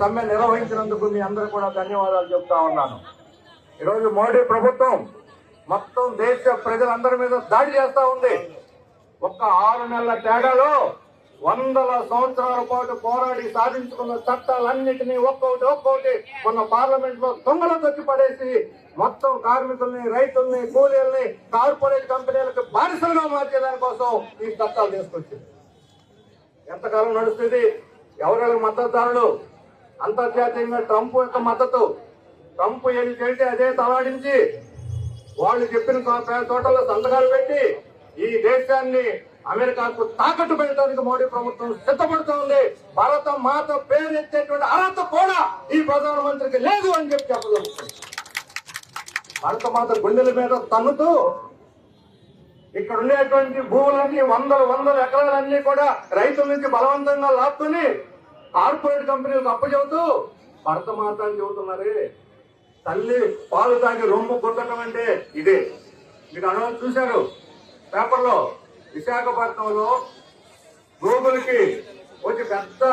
సమ్మె నిర్వహించినందుకు మీ అందరూ కూడా ధన్యవాదాలు చెప్తా ఉన్నాను. ఈరోజు మోడీ ప్రభుత్వం మొత్తం దేశ ప్రజలందరి మీద దాడి చేస్తా ఉంది. ఒక్క ఆరు నెలల తేడాలో వందల సంవత్సరాల పాటు పోరాడి సాధించుకున్న చట్టాలన్నింటినీ ఒక్కొక్కటి ఒక్కొక్కటి మొన్న పార్లమెంట్లో దొంగలు తొక్కి పడేసి మొత్తం కార్మికుల్ని రైతుల్ని కూలీల్ని కార్పొరేట్ కంపెనీలకు బానిసలుగా మార్చేదాని కోసం ఈ చట్టాలు తీసుకొచ్చింది. ఎంతకాలం నడుస్తుంది? ఎవరెవరి మద్దతుదారులు? అంతర్జాతీయంగా ట్రంప్ యొక్క మద్దతు. ట్రంప్ ఏది చేస్తే అదే తలాడించి వాళ్ళు చెప్పిన చో- చోటల్లో సంతకాలు పెట్టి ఈ దేశాన్ని అమెరికాకు తాకట్టు పెట్టడానికి మోడీ ప్రభుత్వం సిద్ధపడుతోంది భారత మాత పేరెత్తేటువంటి అర్హత కూడా ఈ ప్రధానమంత్రికి లేదు అని చెప్పి చెప్పగలుగుతుంది భారత మాత గుండెల మీద తన్నుతూ ఇక్కడ ఉండేటువంటి భూములన్నీ వందల వందల ఎకరాలన్నీ కూడా రైతుల నుంచి బలవంతంగా లాక్కుని కార్పొరేట్ కంపెనీలకు అప్పచెబుతూ భర్త మాత అని చెబుతున్నారే. తల్లి పాలు తాగి రొమ్ము కొట్టడం అంటే ఇదే. మీరు అనుభవం చూశారు. పేపర్లో విశాఖపట్నంలో గూగుల్కి వచ్చి పెద్ద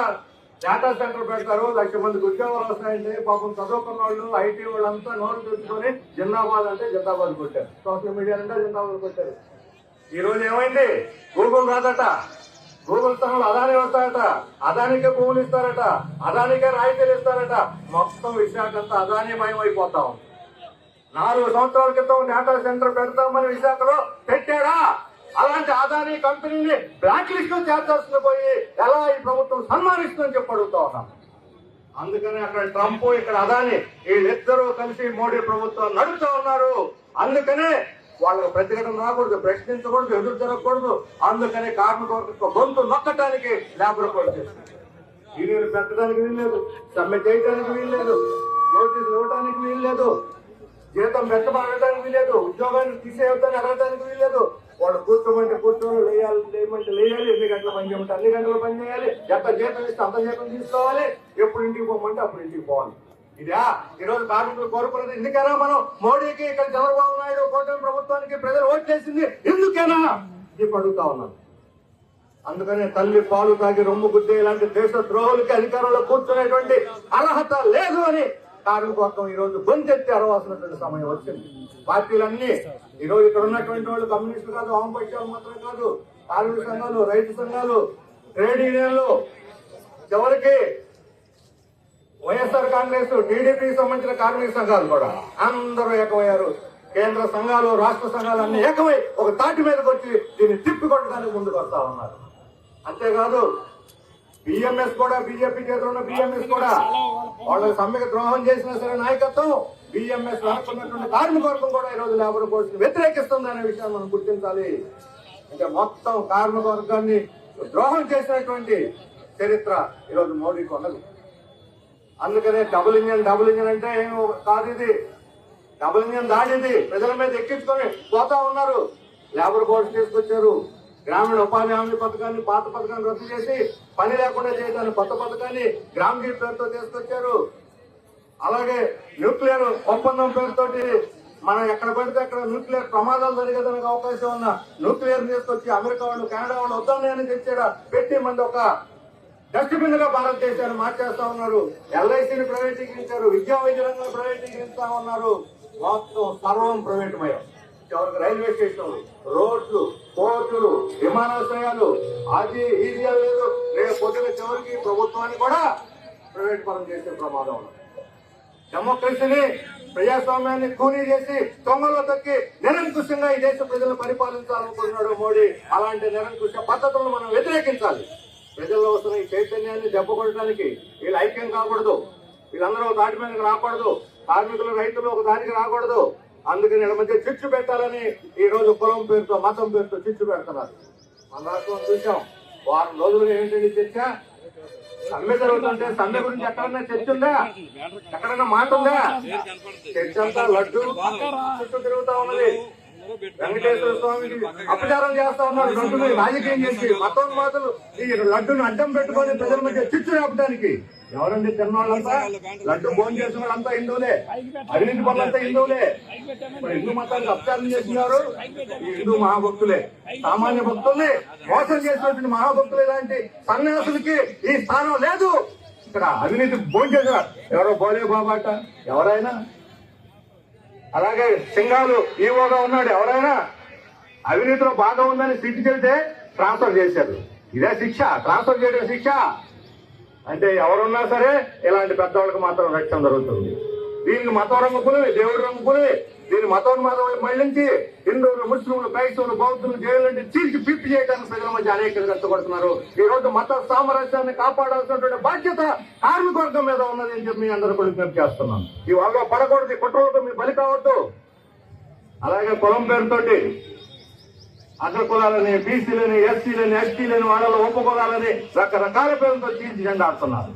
డేటా సెంటర్ పెడతారు. లక్ష మందికి ఉద్యోగాలు వస్తాయంటే పాపం చదువుకున్న వాళ్ళు ఐటీ వాళ్ళంతా నోరు తెచ్చుకొని జిందాబాద్ అంటే జిందాబాద్ కొట్టారు సోషల్ మీడియా అంటే జిందాబాద్ కొట్టారు ఈ రోజు ఏమైంది? గూగుల్ రాదట. గూగుల్ స్థానంలో అదాని వస్తారట అదానికే భూములు ఇస్తారట అదానికే రాయితీలు ఇస్తారట. మొత్తం విశాఖ అంతా అదాని మయమైపోతాం నాలుగు సంవత్సరాల క్రితం డేటా సెంటర్ పెడతామని విశాఖలో పెట్టాడా? అలాంటి అదాని కంపెనీని బ్లాక్ లిస్ట్లో చేర్చాల్సిన పోయి ఎలా ఈ ప్రభుత్వం సన్మానిస్తుందని చెప్పి అడుగుతా ఉన్నాం. అందుకని అక్కడ ట్రంప్ ఇక్కడ అదాని వీళ్ళిద్దరూ కలిసి మోడీ ప్రభుత్వం నడుపుతా ఉన్నారు. అందుకనే వాళ్ళకు ప్రతిఘటన రాకూడదు ప్రశ్నించకూడదు ఎదురు జరగకూడదు. అందుకనే కార్మిక వర్గ గొంతు నొక్కటానికి లేబర్ కోడ్ చేస్తుంది యూనియన్ పెట్టడానికి వీల్లేదు సమ్మె చేయడానికి వీల్లేదు నోటీసులు ఇవ్వడానికి వీల్లేదు జీతం పెట్టబడటానికి వీల్లేదు ఉద్యోగాన్ని తీసేయడానికి అడగడానికి వీల్లేదు. వాళ్ళు కూర్చోమంటే కూర్చోవాలి లేయాలి లేమంటే లేయాలి ఎన్ని గంటల పని చేయమంటే అన్ని గంటల పని చేయాలి. ఎంత జీతం ఇస్తే అంత జీతం తీసుకోవాలి. ఎప్పుడు ఇంటికి పోమంటే అప్పుడు ఇంటికి పోవాలి. ఇదా ఈ రోజు కార్మికులు కోరుకున్నది ఎందుకైనా మనం? మోడీకి ఇక్కడ చంద్రబాబు నాయుడు కూటమి ప్రభుత్వానికి ప్రజలు ఓట్లేసింది ఎందుకైనా చెప్పి అడుగుతా ఉన్నాను అందుకనే తల్లి పాలు తాగి రొమ్ము గుద్దే ఇలాంటి దేశ ద్రోహులకి అధికారంలో కూర్చునేటువంటి అర్హత లేదు అని కార్మిక వర్గం ఈ రోజు గొంతెత్తి అరవాల్సినటువంటి సమయం వచ్చింది. పార్టీలన్నీ ఈ రోజు ఇక్కడ ఉన్నటువంటి వాళ్ళు కమ్యూనిస్టులు కాదు వామపక్షాలు మాత్రం కాదు. కార్మిక సంఘాలు రైతు సంఘాలు ట్రేడ్ యూనియన్లు చివరికి వైఎస్ఆర్ కాంగ్రెస్ టీడీపీకి సంబంధించిన కార్మిక సంఘాలు కూడా అందరూ ఏకమయ్యారు. కేంద్ర సంఘాలు రాష్ట్ర సంఘాలు అన్ని ఏకమై ఒక తాటి మీదకి వచ్చి దీన్ని తిప్పి కొట్టడానికి ముందుకు వస్తా ఉన్నారు. అంతేకాదు బిఎంఎస్ కూడా బీజేపీ చేతిలో ఉన్న బిఎంఎస్ కూడా వాళ్ళకి సమ్మెకు ద్రోహం చేసిన సరే నాయకత్వం బిఎంఎస్ రాసుకున్నటువంటి కార్మికవర్గం కూడా ఈ రోజు లేబర్ కోర్స్ వ్యతిరేకిస్తుంది అనే విషయాన్ని మనం గుర్తించాలి. అంటే మొత్తం కార్మికవర్గాన్ని ద్రోహం చేసినటువంటి చరిత్ర ఈరోజు మోడీకి ఉన్నది అందుకనే డబుల్ ఇంజన్ డబుల్ ఇంజన్ అంటే ఏం కాదు ఇది. డబుల్ ఇంజన్ దాడిది ప్రజల మీద ఎక్కించుకొని పోతా ఉన్నారు. లేబర్ కోడ్స్ తీసుకొచ్చారు. గ్రామీణ ఉపాధి హామీ పథకాన్ని పాత పథకాన్ని రద్దు చేసి పని లేకుండా చేయడానికి కొత్త పథకాన్ని గ్రామీణ పేరుతో తీసుకొచ్చారు. అలాగే న్యూక్లియర్ ఒప్పందం పేరుతోటి మనం ఎక్కడ పడితే అక్కడ న్యూక్లియర్ ప్రమాదాలు జరిగేదానికి అవకాశం ఉన్న న్యూక్లియర్ తీసుకొచ్చి అమెరికా వాళ్ళు కెనడా వాళ్ళు వద్దామని తెచ్చాడా పెట్టి మంది ఒక డస్ట్బిన్గా భారతదేశాన్ని మార్చేస్తా ఉన్నారు. ఎల్ఐసిని ప్రైవేటీకరించారు. విద్యా వైద్య ప్రైవేటీకరిస్తా ఉన్నారు. మొత్తం సర్వం ప్రైవేటమయం. చివరికి రైల్వే స్టేషన్లు రోడ్లు పోర్టులు విమానాశ్రయాలు. అది ఇది లేదు. రేపు పొద్దున చివరికి ప్రభుత్వాన్ని కూడా ప్రైవేట్ పరం చేసే ప్రమాదం ఉంది డెమోక్రసీని ప్రజాస్వామ్యాన్ని కూనీ చేసి తొంగలో తొక్కి నిరంకుశంగా ఈ దేశ ప్రజలను పరిపాలించాలనుకుంటున్నాడు మోడీ. అలాంటి నిరంకుశ పద్ధతులను మనం వ్యతిరేకించాలి. ప్రజల్లో వస్తున్న ఈ చైతన్యాన్ని దెబ్బకొట్టడానికి వీళ్ళు ఐక్యం కాకూడదు. వీళ్ళందరూ ఒక దాటి మీదకి రాకూడదు. కార్మికులు రైతులు ఒక దానికి రాకూడదు. అందుకని వీళ్ళ మధ్య చిచ్చు పెట్టాలని ఈ రోజు కులం పేరుతో మతం పేరుతో చిచ్చు పెడుతున్నారు. మన రాష్ట్రం చూసాం. వారం రోజులుగా ఏంటండి చర్చ? సమ్మె జరుగుతుంటే సమ్మె గురించి ఎక్కడన్నా చర్చ ఉందా? ఎక్కడన్నా మాట ఉందా? చర్చ అంతా లడ్డు చుట్టూ తిరుగుతా ఉన్నది. వెంకటేశ్వర స్వామికి అపచారం చేస్తా ఉన్నారు. లడ్డుని రాజకీయం చేసి మతోన్మాతలు ఈ లడ్డును అడ్డం పెట్టుకొని ప్రజల మధ్య చిచ్చు రేపడానికి ఎవరండి తిన్నవాళ్ళంతా లడ్డు భోజనం చేసిన వాళ్ళంతా హిందువులే. అవినీతి పనులంతా హిందువులే. హిందూ మతానికి అపచారం చేసినారు ఈ హిందూ మహాభక్తులే. సామాన్య భక్తుల్ని మోసం చేసినటువంటి మహాభక్తులు ఇలాంటి సన్యాసులకి ఈ స్థానం లేదు. ఇక్కడ అవినీతి భోజనం చేసిన ఎవరో బోలే బాబాట? ఎవరైనా? అలాగే సింగాలు ఈవోగా ఉన్నాడు. ఎవరైనా అవినీతిలో బాగా ఉందని సిట్టికి వెళ్తే ట్రాన్స్ఫర్ చేశారు. ఇదే శిక్ష. ట్రాన్స్ఫర్ చేయడం శిక్ష. అంటే ఎవరున్నా సరే ఇలాంటి పెద్దవాళ్ళకి మాత్రం రక్షణ జరుగుతుంది దీనికి మతం రంగుకుని దేవుడు రంగుకుని దీని మతోన్మాదం మతం మళ్ళించి హిందువులు ముస్లింలు క్రైస్తవులు బౌద్ధులు జైలంటే చీల్చి పిప్పి చేయడానికి ప్రజల మధ్య అనేక కష్టపడుతున్నారు ఈ రోజు మత సామరస్యాన్ని కాపాడాల్సినటువంటి బాధ్యత కార్మిక వర్గం మీద ఉన్నది అని చెప్పి మీ అందరూ కూడా విజ్ఞప్తి చేస్తున్నాను. ఈ వాళ్ళలో పడకూడదు కుట్రలతో మీ బలి కావద్దు. అలాగే కులం పేరుతోటి అగ్ర కులాలని బీసీలని ఎస్సీలని ఎస్టీలని వాళ్ళ ఉపకులాలని రకరకాల పేరుతో తీర్చి జెండా ఆడుతున్నారు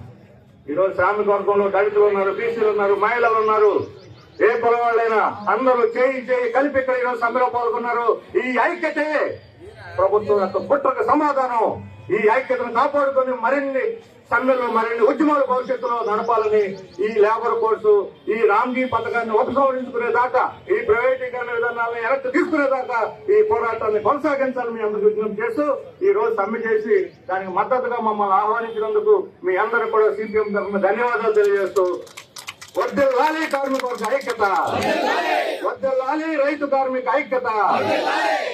ఈరోజు శ్రామిక వర్గంలో దళితులు ఉన్నారు బీసీలు ఉన్నారు మహిళలు ఉన్నారు. ఏ కులం వాళ్ళైనా అందరూ చేయి చేయి కలిపి ఇక్కడ ఈరోజు సమ్మెలో పాల్గొన్నారు. ఈ ఐక్యతే ప్రభుత్వం యొక్క కుట్రకు సమాధానం. ఈ ఐక్యతను కాపాడుకొని మరిన్ని సమ్మెలు మరిన్ని ఉద్యమాలు భవిష్యత్తులో నడపాలని ఈ లేబర్ కోర్సు ఈ రామ్జీ పథకాన్ని ఉపసంహరించుకునే దాకా ఈ ప్రైవేటీకరణ విధానాలను తీసుకునే దాకా ఈ పోరాటాన్ని కొనసాగించాలని మీ అందరికీ విజ్ఞప్తి చేస్తూ ఈ రోజు సమ్మె చేసి దానికి మద్దతుగా మమ్మల్ని ఆహ్వానించినందుకు మీ అందరూ కూడా సిపిఎం తరఫున ధన్యవాదాలు తెలియజేస్తూ వద్దెల్లాలి కార్మిక వర్గ ఐక్యత. వద్దెల్లాలి రైతు కార్మిక ఐక్యత.